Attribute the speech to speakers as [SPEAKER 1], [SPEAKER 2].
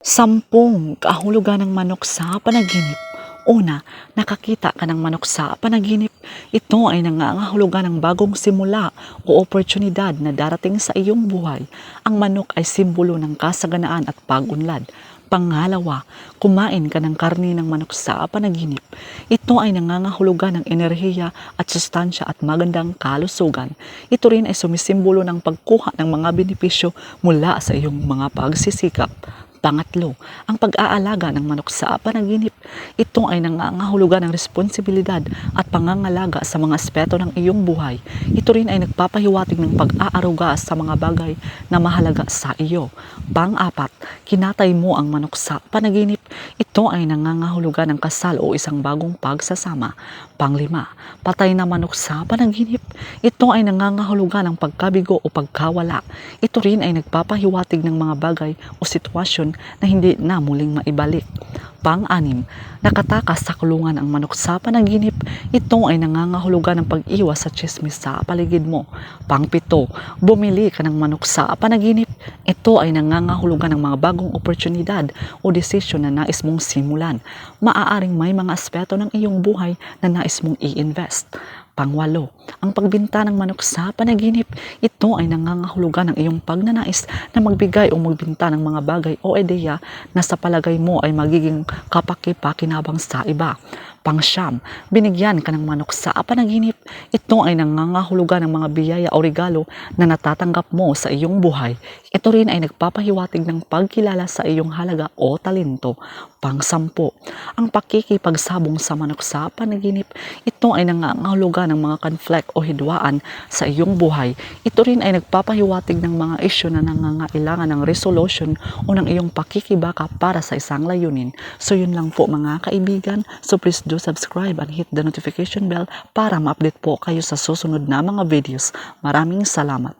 [SPEAKER 1] Sampung kahulugan ng manok sa panaginip. Una, nakakita ka ng manok sa panaginip. Ito ay nangangahulugan ng bagong simula o oportunidad na darating sa iyong buhay. Ang manok ay simbolo ng kasaganaan at pag-unlad. Pangalawa, kumain ka ng karni ng manok sa panaginip. Ito ay nangangahulugan ng enerhiya at sustansya at magandang kalusugan. Ito rin ay sumisimbolo ng pagkuha ng mga benepisyo mula sa iyong mga pagsisikap. Pangatlo, ang pag-aalaga ng manok sa panaginip. Ito ay nangangahulugan ng responsibilidad at pangangalaga sa mga aspeto ng iyong buhay. Ito rin ay nagpapahiwatig ng pag-aaruga sa mga bagay na mahalaga sa iyo. Pang-apat, kinatay mo ang manok sa panaginip. Ito ay nangangahulugan ng kasal o isang bagong pagsasama. Panglima, patay na manok sa panaginip. Ito ay nangangahulugan ng pagkabigo o pagkawala. Ito rin ay nagpapahiwatig ng mga bagay o sitwasyon na hindi na muling maibalik. Pang-anim, nakatakas sa kulungan ang manok sa panaginip. Ito ay nangangahulugan ng pag-iwas sa chismis sa paligid mo. Pang-pito, bumili ka ng manok sa panaginip. Ito ay nangangahulugan ng mga bagong oportunidad o desisyon na nais mong simulan. Maaaring may mga aspeto ng iyong buhay na nais mong i-invest. Pangwalo, ang pagbinta ng manok sa panaginip, ito ay nangangahulugan ng iyong pagnanais na magbigay o magbinta ng mga bagay o ideya na sa palagay mo ay magiging kapaki-pakinabang sa iba. Pangsyam, binigyan ka ng manok sa panaginip. Ito ay nangangahulugan ng mga biyaya o regalo na natatanggap mo sa iyong buhay. Ito rin ay nagpapahiwatig ng pagkilala sa iyong halaga o talento. Pangsampo, ang pakikipagsabong sa manok sa panaginip. Ito ay nangangahulugan ng mga conflict o hidwaan sa iyong buhay. Ito rin ay nagpapahiwatig ng mga isyu na nangangailangan ng resolution o ng iyong pakikibaka para sa isang layunin. So yun lang po mga kaibigan. So please do subscribe and hit the notification bell para ma-update po kayo sa susunod na mga videos. Maraming salamat.